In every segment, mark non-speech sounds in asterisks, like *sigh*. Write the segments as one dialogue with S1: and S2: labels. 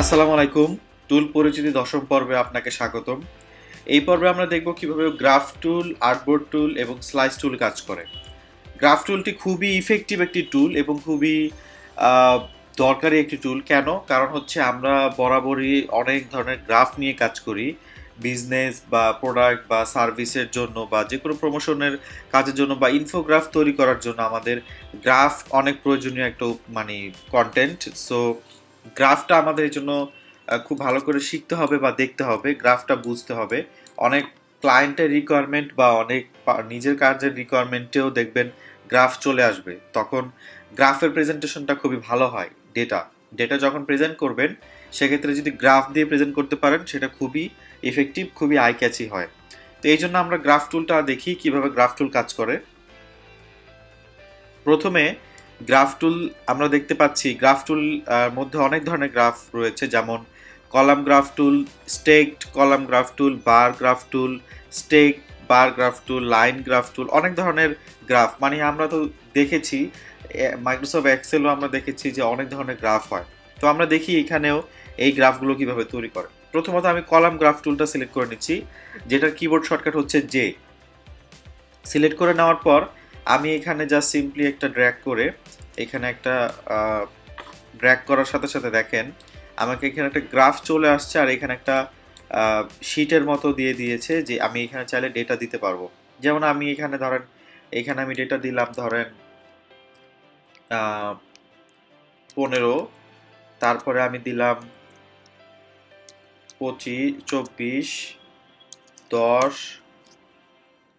S1: আসসালামু আলাইকুম। টুল পরিচিতি দশম পর্বে আপনাকে স্বাগতম। এই পর্বে আমরা দেখব কীভাবে গ্রাফ টুল, আর্টবোর্ড টুল এবং স্লাইস টুল কাজ করে। গ্রাফ টুলটি খুবই ইফেক্টিভ একটি টুল এবং খুবই দরকারি একটি টুল। কেন? কারণ হচ্ছে আমরা বরাবরই অনেক ধরনের গ্রাফ নিয়ে কাজ করি। বিজনেস বা প্রোডাক্ট বা সার্ভিসের জন্য বা যে কোনো প্রমোশনের কাজের জন্য বা ইনফোগ্রাফ তৈরি করার জন্য আমাদের গ্রাফ অনেক প্রয়োজনীয় একটা মানে কন্টেন্ট সো গ্রাফটা আমাদের জন্য খুব ভালো করে শিখতে হবে বা দেখতে হবে, গ্রাফটা বুঝতে হবে। অনেক ক্লায়েন্টের রিকোয়ারমেন্ট বা অনেক নিজের কাজের রিকোয়ারমেন্টেও দেখবেন গ্রাফ চলে আসবে। তখন গ্রাফের প্রেজেন্টেশনটা খুবই ভালো হয় ডেটা ডেটা যখন প্রেজেন্ট করবেন, সেক্ষেত্রে যদি গ্রাফ দিয়ে প্রেজেন্ট করতে পারেন, সেটা খুবই এফেক্টিভ খুবই আই ক্যাচি হয়। তো এই জন্য আমরা গ্রাফ টুলটা দেখি কীভাবে গ্রাফ টুল কাজ করে। প্রথমে গ্রাফ টুল আমরা দেখতে পাচ্ছি, গ্রাফ টুল মধ্যে অনেক ধরনের গ্রাফ রয়েছে, যেমন column graph tool stacked column graph tool bar graph tool stack bar graph tool line graph tool অনেক ধরনের গ্রাফ। মানে আমরা তো দেখেছি মাইক্রোসফট এক্সেলও আমরা দেখেছি যে অনেক ধরনের গ্রাফ হয়। তো আমরা দেখি এখানেও এই গ্রাফগুলো কীভাবে তৈরি করে। প্রথমত আমি কলাম গ্রাফ টুলটা সিলেক্ট করে নিচ্ছি, যেটার কিবোর্ড শর্টকাট হচ্ছে জে সিলেক্ট করে নেওয়ার পর আমি এখানে জাস্ট সিম্পলি একটা ড্র্যাগ করে, এখানে একটা ড্র্যাগ করার সাথে সাথে দেখেন, আমাকে এখানে একটা গ্রাফ চলে আসছে আর এখানে একটা শিটের মতো দিয়ে দিয়েছে যে আমি এখানে চাইলে ডেটা দিতে পারব। যেমন আমি এখানে ধরেন, এখানে আমি ডেটা দিলাম ধরেন পনেরো, তারপরে আমি দিলাম পঁচিশ, চব্বিশ, দশ,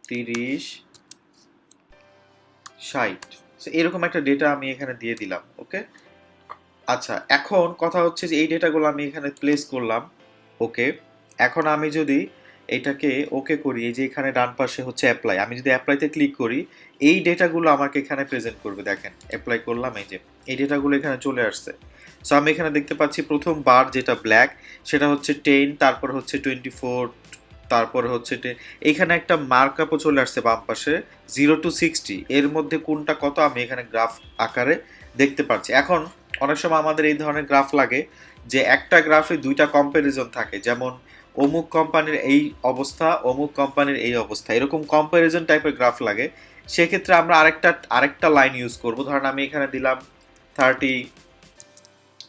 S1: তিরিশ ষাট। সো এরকম একটা ডেটা আমি এখানে দিয়ে দিলাম ওকে আচ্ছা এখন কথা হচ্ছে যে এই ডেটাগুলো আমি এখানে প্লেস করলাম ওকে এখন আমি যদি এটাকে ওকে করি, এই যে এখানে ডান পাশে হচ্ছে অ্যাপ্লাই আমি যদি অ্যাপ্লাইতে ক্লিক করি, এই ডেটাগুলো আমাকে এখানে প্রেজেন্ট করবে, দেখেন অ্যাপ্লাই করলাম, এই যে, এই ডেটাগুলো এখানে চলে আসছে। সো আমি এখানে দেখতে পাচ্ছি প্রথম বার যেটা ব্ল্যাক সেটা হচ্ছে টেন তারপর হচ্ছে টোয়েন্টি ফোর তারপর হচ্ছে এইখানে একটা মার্কআপও চলে আসছে বাম পাশে, জিরো টু সিক্সটি। এর মধ্যে কোনটা কত আমি এখানে গ্রাফ আকারে দেখতে পাচ্ছি। এখন অনেক সময় আমাদের এই ধরনের গ্রাফ লাগে যে একটা গ্রাফে দুইটা কম্প্যারিজন থাকে। যেমন, অমুক কোম্পানির এই অবস্থা, অমুক কোম্পানির এই অবস্থা। এরকম কম্প্যারিজন টাইপের গ্রাফ লাগে। সেক্ষেত্রে আমরা আরেকটা আরেকটা লাইন ইউজ করব। ধরেন আমি এখানে দিলাম থার্টি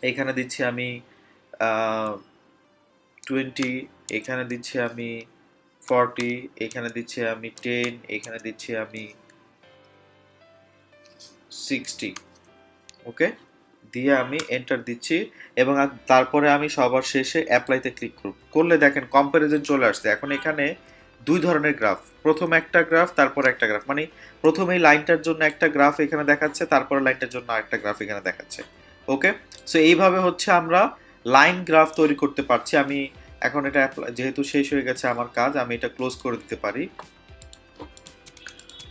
S1: এখানে দিচ্ছি আমি টোয়েন্টি এখানে দিচ্ছি আমি ফর্টি এখানে দিচ্ছি আমি টেন এখানে দিচ্ছি আমি সিক্সটি ওকে দিয়ে আমি এন্টার দিচ্ছি এবং তারপরে আমি সবার শেষে অ্যাপ্লাইতে ক্লিক করব। করলে দেখেন কম্প্যারিজন চলে আসছে। এখন এখানে দুই ধরনের গ্রাফ প্রথম একটা গ্রাফ তারপর একটা গ্রাফ মানে প্রথম এই লাইনটার জন্য একটা গ্রাফ এখানে দেখাচ্ছে, তারপরে লাইনটার জন্য আরেকটা গ্রাফ এখানে দেখাচ্ছে ওকে সো এইভাবে হচ্ছে আমরা লাইন গ্রাফ তৈরি করতে পারছি। আমি এখন এটা যেহেতু শেষ হয়ে গেছে আমার কাজ, আমি এটা ক্লোজ করে দিতে পারি।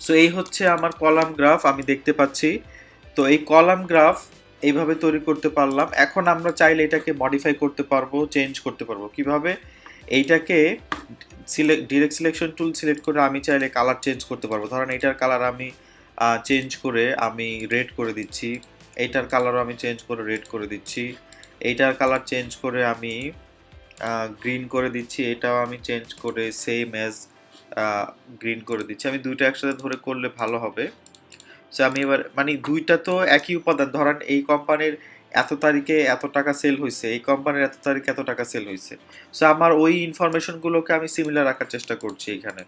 S1: সো এই হচ্ছে আমার কলাম গ্রাফ আমি দেখতে পাচ্ছি। তো এই কলাম গ্রাফ এইভাবে তৈরি করতে পারলাম। এখন আমরা চাইলে এটাকে মডিফাই করতে পারব চেঞ্জ করতে পারব। কীভাবে? এইটাকে select direct selection tool select করে আমি চাইলে কালার চেঞ্জ করতে পারব। ধরেন এটার কালার আমি চেঞ্জ করে আমি রেড করে দিচ্ছি। এইটার কালারও আমি চেঞ্জ করে রেড করে দিচ্ছি। এইটার কালার চেঞ্জ করে আমি গ্রিন করে দিচ্ছি, এটাও আমি চেঞ্জ করে সেম অ্যাজ গ্রিন করে দিচ্ছি। আমি দুইটা একসাথে ধরে করলে ভালো হবে। সো আমি এবার মানে দুইটা তো একই উপাদান। ধরেন এই কোম্পানির এত তারিখে এত টাকা সেল হয়েছে এই কোম্পানির এত তারিখে এত টাকা সেল হয়েছে সো আমার ওই ইনফরমেশনগুলোকে আমি সিমিলার রাখার চেষ্টা করছি এখানে।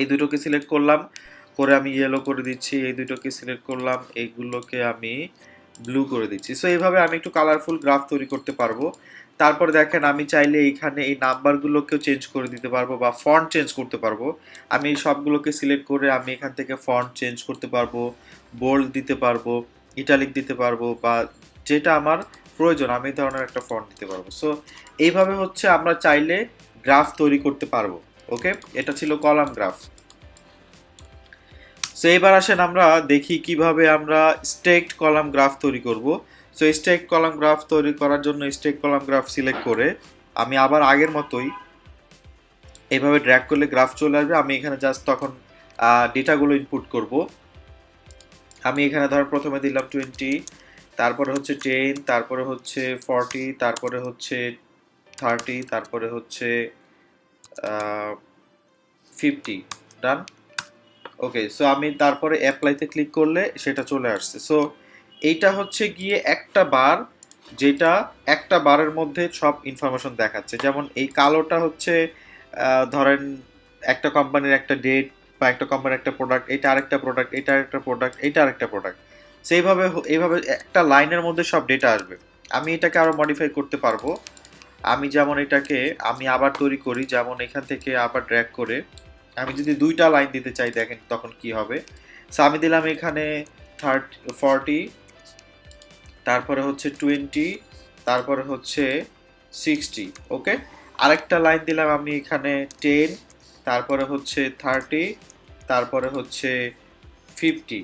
S1: এই দুটোকে সিলেক্ট করলাম, করে আমি ইয়েলো করে দিচ্ছি, এই দুটোকে সিলেক্ট করলাম, এইগুলোকে আমি ব্লু করে দিচ্ছি। সো এইভাবে আমি একটু কালারফুল গ্রাফ তৈরি করতে পারব। তারপর দেখেন আমি চাইলে এইখানে এই নাম্বারগুলোকেও চেঞ্জ করে দিতে পারব বা ফন্ট চেঞ্জ করতে পারব। আমি সবগুলোকে সিলেক্ট করে আমি এখান থেকে ফন্ট চেঞ্জ করতে পারব বোল্ড দিতে পারব ইটালিক দিতে পারব বা যেটা আমার প্রয়োজন, আমি ধরনের একটা ফন্ট দিতে পারব। সো এইভাবে হচ্ছে আমরা চাইলে গ্রাফ তৈরি করতে পারব ওকে এটা ছিল কলাম গ্রাফ সো এবার আসেন আমরা দেখি কীভাবে আমরা স্টেকড কলাম গ্রাফ তৈরি করব। সো স্টেক কলাম গ্রাফ তৈরি করার জন্য স্টেক কলাম গ্রাফ সিলেক্ট করে আমি আবার আগের মতোই এভাবে ড্র্যাগ করলে গ্রাফ চলে আসবে। আমি এখানে জাস্ট তখন ডেটাগুলো ইনপুট করব। আমি এখানে ধর প্রথমে দিলাম টোয়েন্টি তারপরে হচ্ছে টেন তারপরে হচ্ছে ফর্টি তারপরে হচ্ছে থার্টি তারপরে হচ্ছে ফিফটি ডান ওকে সো আমি তারপরে অ্যাপ্লাইতে ক্লিক করলে সেটা চলে আসছে। সো এইটা হচ্ছে গিয়ে একটা বার যেটা একটা বারের মধ্যে সব ইনফরমেশন দেখাচ্ছে। যেমন এই কালোটা হচ্ছে ধরেন একটা কোম্পানির একটা ডেট বা একটা কোম্পানির একটা প্রোডাক্ট এটা আরেকটা প্রোডাক্ট এটা আরেকটা প্রোডাক্ট এটা আরেকটা প্রোডাক্ট সেইভাবে এইভাবে একটা লাইনের মধ্যে সব ডেটা আসবে। আমি এটাকে আরও মডিফাই করতে পারব। আমি যেমন এটাকে, আমি আবার তৈরি করি, যেমন এখান থেকে আবার ড্র্যাগ করে। আমি যদি দুইটা লাইন দিতে চাই, দেখেন তখন কি হবে। সো আমি দিলাম এখানে থার্টি ফর্টি তারপরে হচ্ছে টোয়েন্টি তারপরে হচ্ছে সিক্সটি ওকে আরেকটা লাইন দিলাম আমি এখানে টেন তারপরে হচ্ছে থার্টি তারপরে হচ্ছে ফিফটি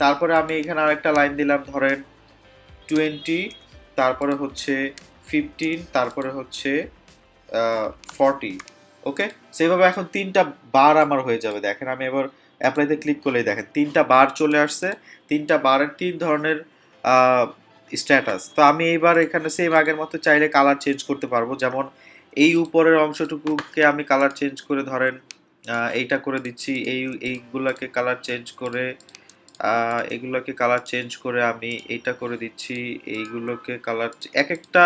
S1: তারপরে আমি এখানে আরেকটা লাইন দিলাম, ধরেন টোয়েন্টি তারপরে হচ্ছে ফিফটিন তারপরে হচ্ছে ফর্টি ওকে সেইভাবে এখন তিনটা বার আমার হয়ে যাবে, দেখেন আমি এবার অ্যাপ্লাইতে ক্লিক করলেই দেখেন, তিনটা বার চলে আসছে, তিনটা বারের তিন ধরনের স্ট্যাটাস তো আমি এইবার এখানে সেম আগের মতো চাইলে কালার চেঞ্জ করতে পারব। যেমন এই উপরের অংশটুকুকে আমি কালার চেঞ্জ করে ধরেন এইটা করে দিচ্ছি। এই, এইগুলাকে কালার চেঞ্জ করে এগুলোকে কালার চেঞ্জ করে আমি এইটা করে দিচ্ছি। এইগুলোকে কালার এক একটা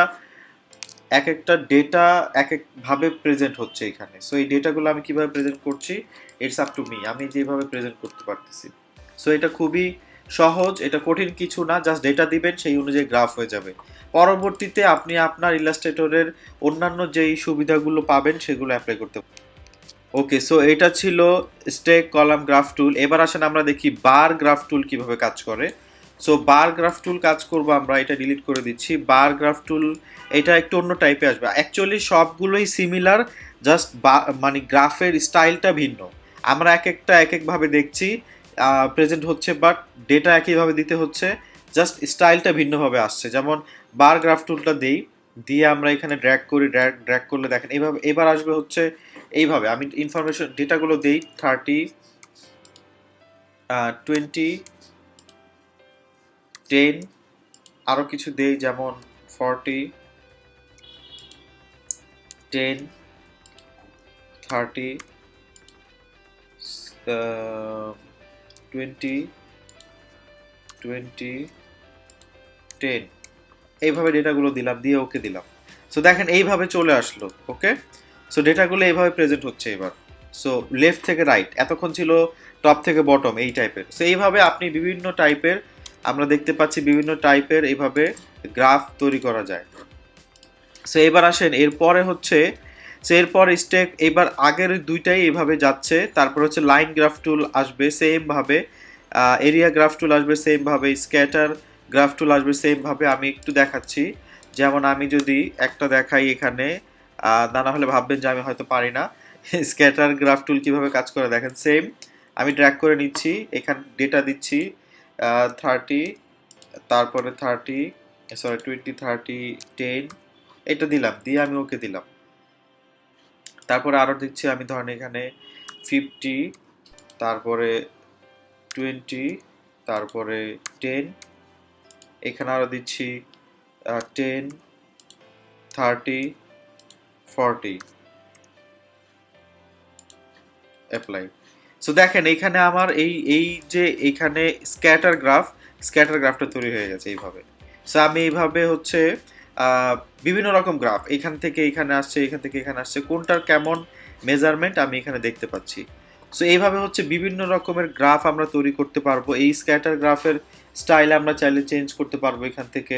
S1: এক একটা ডেটা এক একভাবে প্রেজেন্ট হচ্ছে এখানে। সো এই ডেটাগুলো আমি কীভাবে প্রেজেন্ট করছি? ইটস আপ টু মি আমি যেভাবে প্রেজেন্ট করতে পারতেছি। সো এটা খুবই সহজ, এটা কঠিন কিছু না জাস্ট ডেটা দিবেন, সেই অনুযায়ী গ্রাফ হয়ে যাবে। পরবর্তীতে আপনি আপনার ইলাস্ট্রেটরের অন্যান্য যেই সুবিধাগুলো পাবেন, সেগুলো অ্যাপ্লাই করতে ওকে সো এটা ছিল স্টেক কলাম গ্রাফ টুল এবার আসেন আমরা দেখি বার গ্রাফ টুল কীভাবে কাজ করে। সো বার গ্রাফ টুল কাজ করব আমরা, এটা ডিলিট করে দিচ্ছি। বার গ্রাফ টুল এটা একটু অন্য টাইপে আসবে। অ্যাকচুয়ালি সবগুলোই সিমিলার জাস্ট মানে গ্রাফের স্টাইলটা ভিন্ন। আমরা এক একটা, এক একভাবে দেখছি। প্রেজেন্ট হচ্ছে বাট ডেটা একইভাবে দিতে হচ্ছে জাস্ট স্টাইলটা ভিন্নভাবে আসছে। যেমন বার গ্রাফ টুলটা দিই, দিয়ে আমরা এখানে ড্র্যাগ করি ড্র্যাগ ড্র্যাগ করলে দেখেন এইভাবে এবার আসবে হচ্ছে এইভাবে। আমি ইনফরমেশন ডেটাগুলো দিই থার্টি টোয়েন্টি টেন আরও কিছু দেই, যেমন forty ten thirty twenty twenty ten এইভাবে ডেটাগুলো দিলাম, দিয়ে ওকে দিলাম। সো দেখেন এইভাবে চলে আসলো ওকে সো ডেটাগুলো এইভাবে প্রেজেন্ট হচ্ছে এবার। সো লেফট থেকে রাইট এতক্ষণ ছিল টপ থেকে বটম এই টাইপের সো এইভাবে আপনি বিভিন্ন টাইপের আমরা দেখতে পাচ্ছি বিভিন্ন টাইপের এইভাবে গ্রাফ তৈরি করা যায়। সো এবার আসেন, এরপরে হচ্ছে সো এরপর স্টেক এবার আগের দুইটাই এভাবে যাচ্ছে। তারপর হচ্ছে লাইন গ্রাফ টুল আসবে সেম ভাবে এরিয়া গ্রাফ টুল আসবে সেম ভাবে স্ক্যাটার গ্রাফ টুল আসবে সেম ভাবে। আমি একটু দেখাচ্ছি। যেমন আমি যদি একটা দেখাই এখানে তা না হলে ভাববেন যে আমি হয়তো পারি না। স্ক্যাটার গ্রাফ টুল কীভাবে কাজ করে দেখেন সেম আমি ড্র্যাগ করে নিচ্ছি, এখান ডেটা দিচ্ছি থার্টি তারপরে thirty sorry twenty thirty ten এটা দিলাম, দিয়ে আমি ওকে দিলাম। তারপরে আরও দেখছি আমি ধরেন এখানে ফিফটি তারপরে টোয়েন্টি তারপরে টেন এখানে আরও দিচ্ছি ten thirty forty apply so দেখেন এখানে আমার এই এই যে এখানে স্ক্যাটার গ্রাফ স্ক্যাটার গ্রাফটা তৈরি হয়ে গেছে এইভাবে। সো আমি এইভাবে হচ্ছে বিভিন্ন রকম গ্রাফ এখান থেকে এখানে আসছে, এখান থেকে এখানে আসছে। কোনটার কেমন মেজারমেন্ট আমি এখানে দেখতে পাচ্ছি। সো এইভাবে হচ্ছে বিভিন্ন রকমের গ্রাফ আমরা তৈরি করতে পারব। এই স্ক্যাটার গ্রাফের স্টাইল আমরা চাইলে চেঞ্জ করতে পারব এখান থেকে।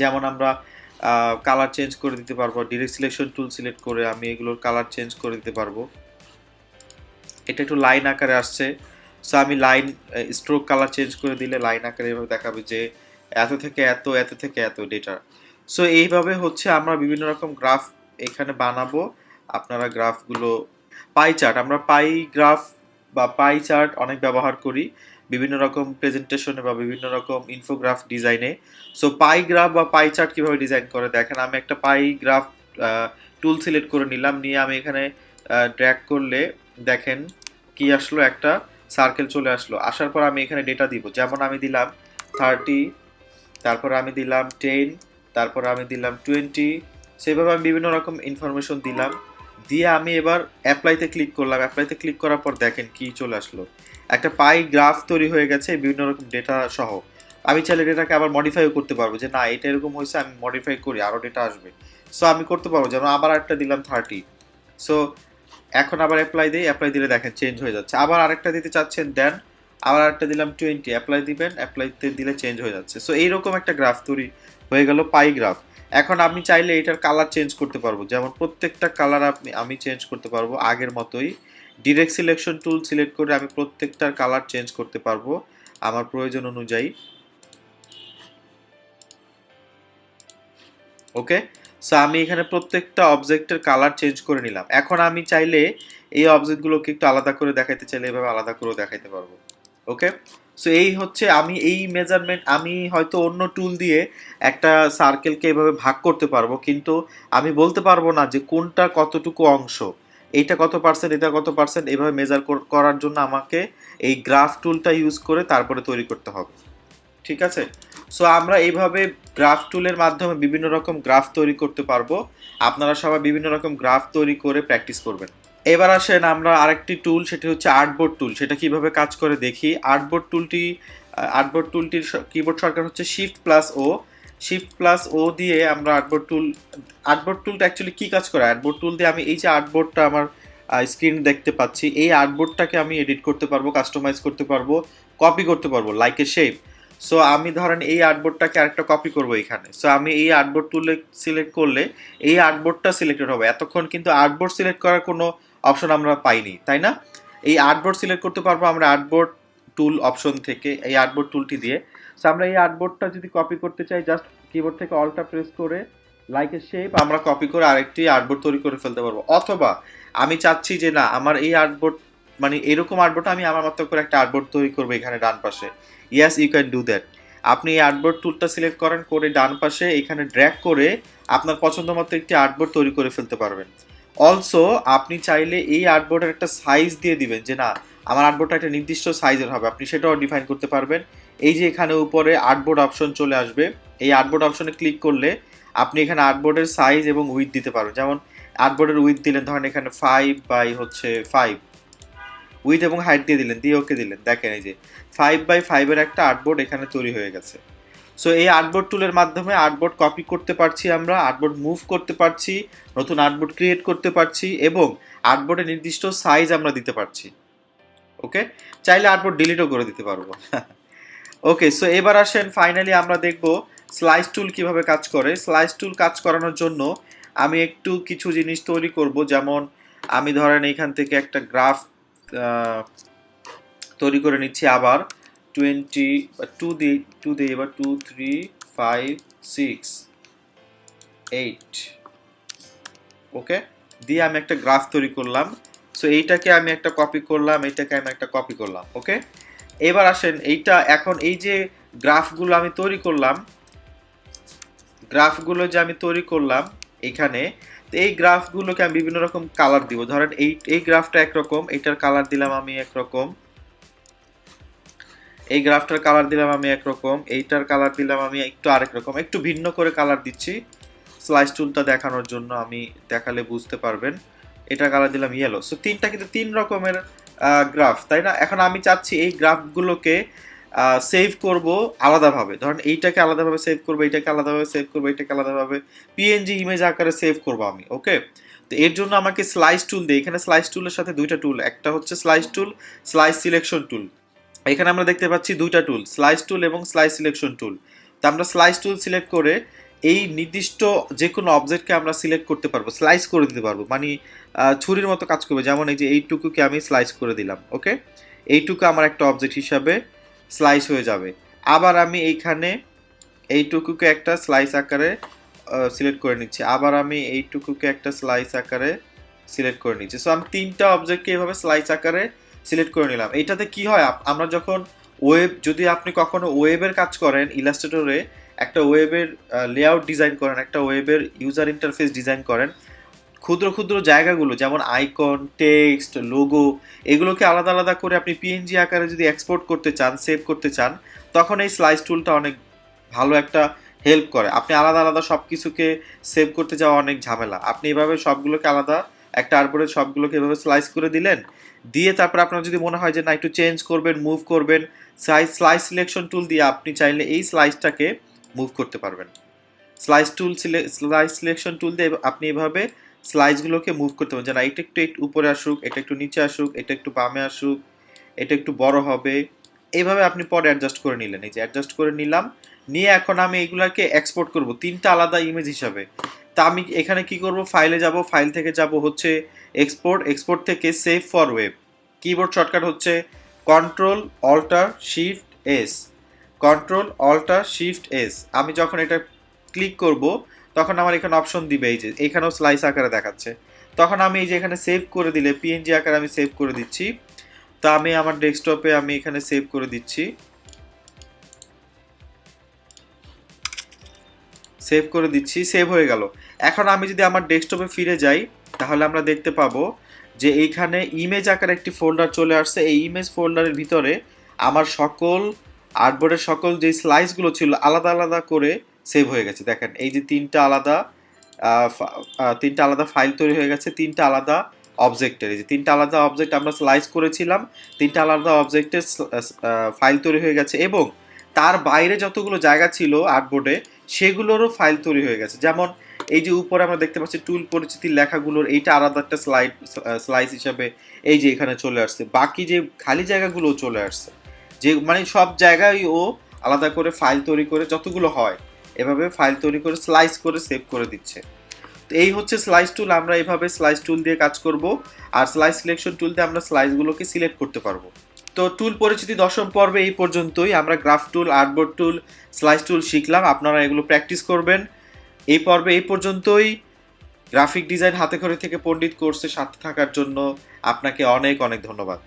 S1: যেমন আমরা কালার চেঞ্জ করে দিতে পারব। ডিরেক্ট সিলেকশন টুল সিলেক্ট করে আমি এগুলোর কালার চেঞ্জ করে দিতে পারব। এটা একটু লাইন আকারে আসছে। সো আমি লাইন স্ট্রোক কালার চেঞ্জ করে দিলে লাইন আকারে এভাবে দেখাবে যে এত থেকে এত এত থেকে এত ডেটা সো এইভাবে হচ্ছে আমরা বিভিন্ন রকম গ্রাফ এখানে বানাবো। আপনারা গ্রাফগুলো পাই চার্ট আমরা পাই গ্রাফ বা পাই চার্ট অনেক ব্যবহার করি বিভিন্ন রকম প্রেজেন্টেশনে বা বিভিন্ন রকম ইনফোগ্রাফ ডিজাইনে সো পাই গ্রাফ বা পাই চার্ট কীভাবে ডিজাইন করে? দেখেন, আমি একটা পাই গ্রাফ টুল সিলেক্ট করে নিলাম, নিয়ে আমি এখানে ড্র্যাগ করলে দেখেন কি আসলো, একটা সার্কেল চলে আসলো। আসার পর আমি এখানে ডেটা দিব। যেমন আমি দিলাম থার্টি তারপর আমি দিলাম টেন তারপর আমি দিলাম টোয়েন্টি সেভাবে আমি বিভিন্ন রকম ইনফরমেশন দিলাম। দিয়ে আমি এবার অ্যাপ্লাইতে ক্লিক করলাম। অ্যাপ্লাইতে ক্লিক করার পর দেখেন কি চলে আসলো। একটা পাই গ্রাফ তৈরি হয়ে গেছে, বিভিন্ন রকম ডেটা সহ। আমি চাইলে ডেটাকে আবার মডিফাইও করতে পারব যে, না, এটা এরকম হয়েছে, আমি মডিফাই করি আরও ডেটা আসবে। সো আমি করতে পারব যেমন আবার একটা দিলাম থার্টি সো এখন আবার অ্যাপ্লাই দিই অ্যাপ্লাই দিলে দেখেন চেঞ্জ হয়ে যাচ্ছে। আবার আরেকটা দিতে চাচ্ছেন, দেন আবার একটা দিলাম টোয়েন্টি অ্যাপ্লাই দিবেন অ্যাপ্লাইতে দিলে চেঞ্জ হয়ে যাচ্ছে। সো এইরকম একটা গ্রাফ তৈরি হয়ে গেল পাই গ্রাফ এখন আমি চাইলে এটার কালার চেঞ্জ করতে পারব। যেমন প্রত্যেকটা কালার আপনি, আমি চেঞ্জ করতে পারব আগের মতোই। ডিরেক্ট সিলেকশন টুল সিলেক্ট করে আমি প্রত্যেকটার কালার চেঞ্জ করতে পারব আমার প্রয়োজন অনুযায়ী। ওকে সো আমি এখানে প্রত্যেকটা অবজেক্টের কালার চেঞ্জ করে নিলাম। এখন আমি চাইলে এই অবজেক্টগুলোকে একটু আলাদা করে দেখাইতে চাইলে এভাবে আলাদা করেও দেখাইতে পারব। ওকে সো এই হচ্ছে আমি এই মেজারমেন্ট আমি হয়তো অন্য টুল দিয়ে একটা সার্কেলকে এভাবে ভাগ করতে পারব, কিন্তু আমি বলতে পারব না যে কোনটা কতটুকু অংশ। এইটা কত পার্সেন্ট এটা কত পার্সেন্ট এভাবে মেজার করার জন্য আমাকে এই গ্রাফ টুলটা ইউজ করে তারপরে তৈরি করতে হবে। ঠিক আছে? সো আমরা এইভাবে গ্রাফ টুলের মাধ্যমে বিভিন্ন রকম গ্রাফ তৈরি করতে পারব। আপনারা সবাই বিভিন্ন রকম গ্রাফ তৈরি করে প্র্যাকটিস করবেন। এবার আসেন আমরা আরেকটি টুল সেটি হচ্ছে আর্টবোর্ড টুল সেটা কীভাবে কাজ করে দেখি? আর্টবোর্ড টুলটি আর্টবোর্ড টুলটির কিবোর্ড সরকার হচ্ছে shift plus O shift plus O দিয়ে আমরা আর্টবোর্ড টুল আর্টবোর্ড টুলটা অ্যাকচুয়ালি কী কাজ করে? আর্টবোর্ড টুল দিয়ে আমি এই যে আর্টবোর্ডটা আমার স্ক্রিন দেখতে পাচ্ছি, এই আর্টবোর্ডটাকে আমি এডিট করতে পারব কাস্টমাইজ করতে পারব কপি করতে পারব লাইক এ শেপ সো আমি ধরেন এই আর্টবোর্ডটাকে আরেকটা কপি করব এখানে। সো আমি এই আর্টবোর্ড টুলে সিলেক্ট করলে এই আর্টবোর্ডটা সিলেক্টেড হবে। এতক্ষণ কিন্তু আর্টবোর্ড সিলেক্ট করার কোনো অপশন আমরা পাইনি, তাই না? এই আর্টবোর্ড সিলেক্ট করতে পারব আমরা আর্টবোর্ড টুল অপশন থেকে, এই আর্টবোর্ড টুলটি দিয়ে। সো আমরা এই আর্টবোর্ডটা যদি কপি করতে চাই জাস্ট কিবোর্ড থেকে অলটা প্রেস করে লাইক এ শেপ আমরা কপি করে আরেকটি আর্টবোর্ড তৈরি করে ফেলতে পারব। অথবা, আমি চাচ্ছি যে না, আমার এই আর্টবোর্ড মানে এরকম আর্টবোর্ড আমি আমার মতো করে একটা আর্টবোর্ড তৈরি করব এখানে ডান পাশে। Yes you can do that আপনি এই আর্টবোর্ড টুলটা সিলেক্ট করেন, করে ডান পাশে এখানে ড্র্যাগ করে আপনার পছন্দ মতো একটি আর্টবোর্ড তৈরি করে ফেলতে পারবেন। অলসো আপনি চাইলে এই আর্টবোর্ডের একটা সাইজ দিয়ে দিবেন, যে না, আমার আর্টবোর্ডটা একটা নির্দিষ্ট সাইজের হবে, আপনি সেটাও ডিফাইন করতে পারবেন। এই যে এখানে উপরে আর্টবোর্ড অপশন চলে আসবে, এই আর্টবোর্ড অপশনে ক্লিক করলে আপনি এখানে আর্টবোর্ডের সাইজ এবং উইথ দিতে পারবেন। যেমন আর্টবোর্ডের উইথ দিলেন, ধরেন এখানে ফাইভ বাই হচ্ছে ফাইভ উইথ এবং হাইট দিয়ে দিলেন, দিয়ে ওকে দিলেন। দেখেন এই যে ফাইভ বাই ফাইভের একটা আর্টবোর্ড এখানে তৈরি হয়ে গেছে। সো এই আর্টবোর্ড টুলের মাধ্যমে আর্টবোর্ড কপি করতে পারছি আমরা আর্টবোর্ড মুভ করতে পারছি, নতুন আর্টবোর্ড ক্রিয়েট করতে পারছি এবং আর্টবোর্ডের নির্দিষ্ট সাইজ আমরা দিতে পারছি। ওকে চাইলে আর্টবোর্ড ডিলিটও করে দিতে পারব। *laughs* ওকে সো এবার আসেন ফাইনালি আমরা দেখব স্লাইস টুল কীভাবে কাজ করে। স্লাইস টুল কাজ করানোর জন্য আমি একটু কিছু জিনিস তৈরি করব। যেমন, আমি ধরেন এইখান থেকে একটা গ্রাফ তৈরি করে নিচ্ছি আবার টোয়েন্টি টু দিয়ে টু দিয়ে এবার two three five six eight okay দিয়ে আমি একটা গ্রাফ তৈরি করলাম। সো এইটাকে আমি একটা কপি করলাম, এইটাকে আমি একটা কপি করলাম। ওকে এবার আসেন, এইটা এখন এই যে গ্রাফগুলো আমি তৈরি করলাম গ্রাফগুলো যে আমি তৈরি করলাম, এখানে তো এই গ্রাফগুলোকে আমি বিভিন্ন রকম কালার দিব। ধরেন এই এই গ্রাফটা একরকম, এইটার কালার দিলাম আমি একরকম। এই গ্রাফটার কালার দিলাম আমি একরকম, এইটার কালার দিলাম আমি একটু আরেক রকম। একটু ভিন্ন করে কালার দিচ্ছি। স্লাইস টুলটা দেখানোর জন্য আমি দেখালে বুঝতে পারবেন। এটা কালার দিলাম ইয়েলো সো তিনটা কিন্তু তিন রকমের গ্রাফ তাই না? এখন আমি চাচ্ছি এই গ্রাফগুলোকে সেভ করব আলাদাভাবে। ধরেন এইটাকে আলাদাভাবে সেভ করব, এইটাকে আলাদাভাবে সেভ করব, এইটাকে আলাদাভাবে পিএনজি ইমেজ আকারে সেভ করব আমি ওকে তো এর জন্য আমাকে স্লাইস টুল দিই এখানে স্লাইস টুলের সাথে দুইটা টুল একটা হচ্ছে slice tool slice selection tool এখানে আমরা দেখতে পাচ্ছি দুইটা টুল স্লাইস টুল এবং স্লাইস সিলেকশন টুল তো আমরা স্লাইস টুল সিলেক্ট করে এই নির্দিষ্ট যে কোনো অবজেক্টকে আমরা সিলেক্ট করতে পারব স্লাইস করে দিতে পারব। মানে ছুরির মতো কাজ করবে, যেমন এই যে এইটুকুকে আমি স্লাইস করে দিলাম ওকে এইটুকু আমার একটা অবজেক্ট হিসাবে স্লাইস হয়ে যাবে। আবার আমি এইখানে এইটুকুকে একটা স্লাইস আকারে সিলেক্ট করে নিচ্ছি। আবার আমি এইটুকুকে একটা স্লাইস আকারে সিলেক্ট করে নিচ্ছি। সো আমি তিনটা অবজেক্টকে এভাবে স্লাইস আকারে সিলেক্ট করে নিলাম। এইটাতে কি হয়? আমরা যখন ওয়েব যদি আপনি কখনো ওয়েবের কাজ করেন ইলাস্ট্রেটরে একটা ওয়েবের লেআউট ডিজাইন করেন, একটা ওয়েবের ইউজার ইন্টারফেস ডিজাইন করেন ক্ষুদ্র ক্ষুদ্র জায়গাগুলো, যেমন আইকন টেক্সট লোগো এগুলোকে আলাদা আলাদা করে আপনি পিএনজি আকারে যদি এক্সপোর্ট করতে চান সেভ করতে চান, তখন এই স্লাইস টুলটা অনেক ভালো একটা হেল্প করে। আপনি আলাদা আলাদা সব কিছুকে সেভ করতে যাওয়া অনেক ঝামেলা। আপনি এভাবে সবগুলোকে আলাদা, একটা আরবোর্ডে সবগুলোকে এভাবে স্লাইস করে দিলেন, দিয়ে তারপর আপনার যদি মনে হয় যে না, একটু চেঞ্জ করবেন মুভ করবেন সাইজ স্লাইস সিলেকশন টুল দিয়ে আপনি চাইলে এই স্লাইসটাকে মুভ করতে পারবেন। Slice tool slice selection tool দিয়ে আপনি এভাবে স্লাইসগুলোকে মুভ করতে হবে। যে না এটা একটু একটু উপরে আসুক, এটা একটু নিচে আসুক, এটা একটু বামে আসুক, এটা একটু বড় হবে। এইভাবে আপনি পরে অ্যাডজাস্ট করে নিলেন। এই যে অ্যাডজাস্ট করে নিলাম, নিয়ে এখন আমি এগুলাকে এক্সপোর্ট করব। তিনটা আলাদা ইমেজ হিসাবে। তা আমি এখানে কি করব? ফাইলে যাব ফাইল থেকে যাব হচ্ছে এক্সপোর্ট এক্সপোর্ট থেকে save for web keyboard shortcut হচ্ছে control alter shift S control alter shift S আমি যখন এটা ক্লিক করব তখন আমার এখানে অপশন দিবে এই যে এখানেও স্লাইস আকারে দেখাচ্ছে। তখন আমি এই যে এখানে সেভ করে দিলে পিএনজি আকারে আমি সেভ করে দিচ্ছি। তো আমি আমার ডেস্কটপে আমি এখানে সেভ করে দিচ্ছি। সেভ করে দিচ্ছি সেভ হয়ে গেল। এখন আমি যদি আমার ডেস্কটপে ফিরে যাই, তাহলে আমরা দেখতে পাবো যে এইখানে ইমেজ আকারে একটি ফোল্ডার চলে আসছে। এই ইমেজ ফোল্ডারের ভিতরে আমার সকল আর্টবোর্ডের সকল যে স্লাইসগুলো ছিল, আলাদা আলাদা করে সেভ হয়ে গেছে। দেখেন, এই যে তিনটা আলাদা তিনটা আলাদা ফাইল তৈরি হয়ে গেছে, তিনটা আলাদা অবজেক্টের এই যে তিনটা আলাদা অবজেক্ট আমরা স্লাইস করেছিলাম, তিনটা আলাদা অবজেক্টের ফাইল তৈরি হয়ে গেছে এবং তার বাইরে যতগুলো জায়গা ছিল আর্টবোর্ডে সেগুলোরও ফাইল তৈরি হয়ে গেছে। যেমন এই যে উপরে আমরা দেখতে পাচ্ছি টুল পরিচিতির লেখাগুলোর, এইটা আলাদা একটা স্লাইড স্লাইস হিসাবে এই যে এখানে চলে আসছে। বাকি যে খালি জায়গাগুলো চলে আসছে। যে মানে সব জায়গায় ও আলাদা করে ফাইল তৈরি করে যতগুলো হয় এভাবে ফাইল তৈরি করে স্লাইস করে সেভ করে দিচ্ছে। তো এই হচ্ছে স্লাইস টুল আমরা এভাবে স্লাইস টুল দিয়ে কাজ করব আর স্লাইস সিলেকশন টুল দিয়ে আমরা স্লাইসগুলোকে সিলেক্ট করতে পারব। তো টুল পরিচিতি দশম পর্বে এই পর্যন্তই, আমরা graph tool artboard tool slice tool শিখলাম, আপনারা এগুলো প্র্যাকটিস করবেন। এই পর্বে এই পর্যন্তই। গ্রাফিক ডিজাইন হাতে খড়ি থেকে পণ্ডিত কোর্সে সাথে থাকার জন্য আপনাকে অনেক অনেক ধন্যবাদ।